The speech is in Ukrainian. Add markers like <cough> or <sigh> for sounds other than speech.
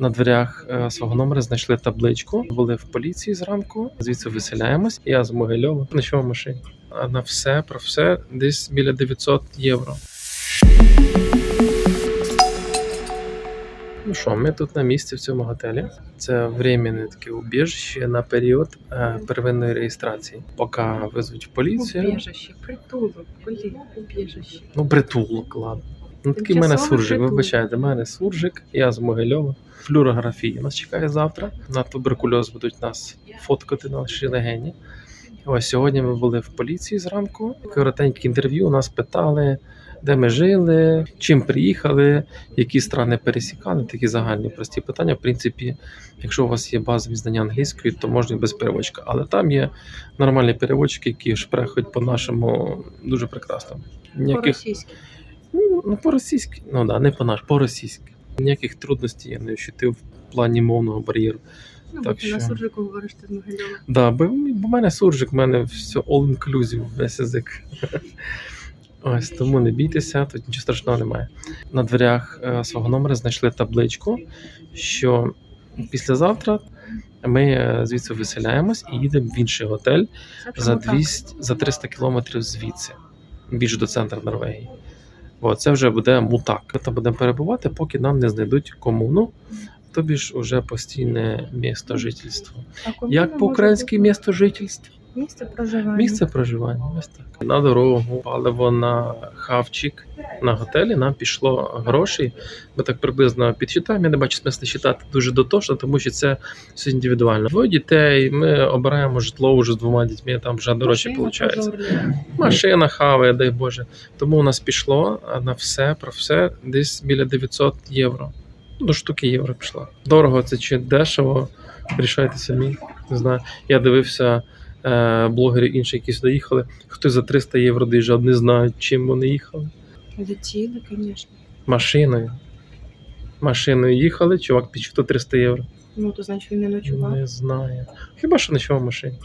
На дверях е, свого номера знайшли табличку. Були в поліції зранку. Звідси виселяємось. Я з Могильова ночова в машині. А на все про все десь біля 900 євро. Ну що, ми тут на місці в цьому готелі. Це временне таке убіжище на період е, первинної реєстрації, поки визвуть поліцію. Убіжище, притулок, блін, убіжище. Ну, притулок, ладно. Ну такий в мене суржик, притулок. вибачайте, в мене суржик, я з Могильова. Флюорографія нас чекає завтра. На туберкульоз будуть нас фоткати на нашій легені. Ось сьогодні ми були в поліції зранку. Коротеньке інтерв'ю. Нас питали, де ми жили, чим приїхали, які страни пересікали. Такі загальні прості питання. В принципі, якщо у вас є базові знання англійської, то можна і без переводчика. Але там є нормальні переводчики, які шпрехають по нашому дуже прекрасно. Ніяких По-російськи. Ну, ну, по-російськи. Ну да, не по-наш, по-російськи. Ніяких трудностей я не ощутив в плані мовного бар'єру. Ну, Так ти на суржику говориш ти з Могильова. Да, бо, бо в мене суржик, в мене все all inclusive, весь язик. <laughs> Ось тому не бійтеся, тут нічого страшного немає. На дверях е, свого номера знайшли табличку, що післязавтра ми е, звідси виселяємось і їдемо в інший готель за 200, за 300 кілометрів звідси, більш до центру Норвегії. О, це вже буде мутак. Там будемо перебувати, поки нам не знайдуть комуну, тобі ж уже постійне місто жительства. Як по-українськи місто жительства? Місце проживання. Місце проживання. Ось так. На дорогу, паливо на хавчик на готелі. Нам пішло грошей. Ми так приблизно підсчитаємо. Я не бачу смисла считати дуже дотошно, тому що це все індивідуально. Двоє дітей. Ми обираємо житло вже з двома дітьми. Там вже дорожче виходить. Машина хаває, дай Боже. Тому у нас пішло на все про все десь біля 900 євро. До штуки євро пішло. Дорого це чи дешево? Рішайте самі. Не знаю. Я дивився е, блогерів інші, які сюди їхали. Хтось за 300 євро доїжджав, не знають, чим вони їхали. Летіли, звісно. Машиною. Машиною їхали, чувак під 300 євро. Ну, то значить він не ночував. Не знаю. Хіба що ночував в машині.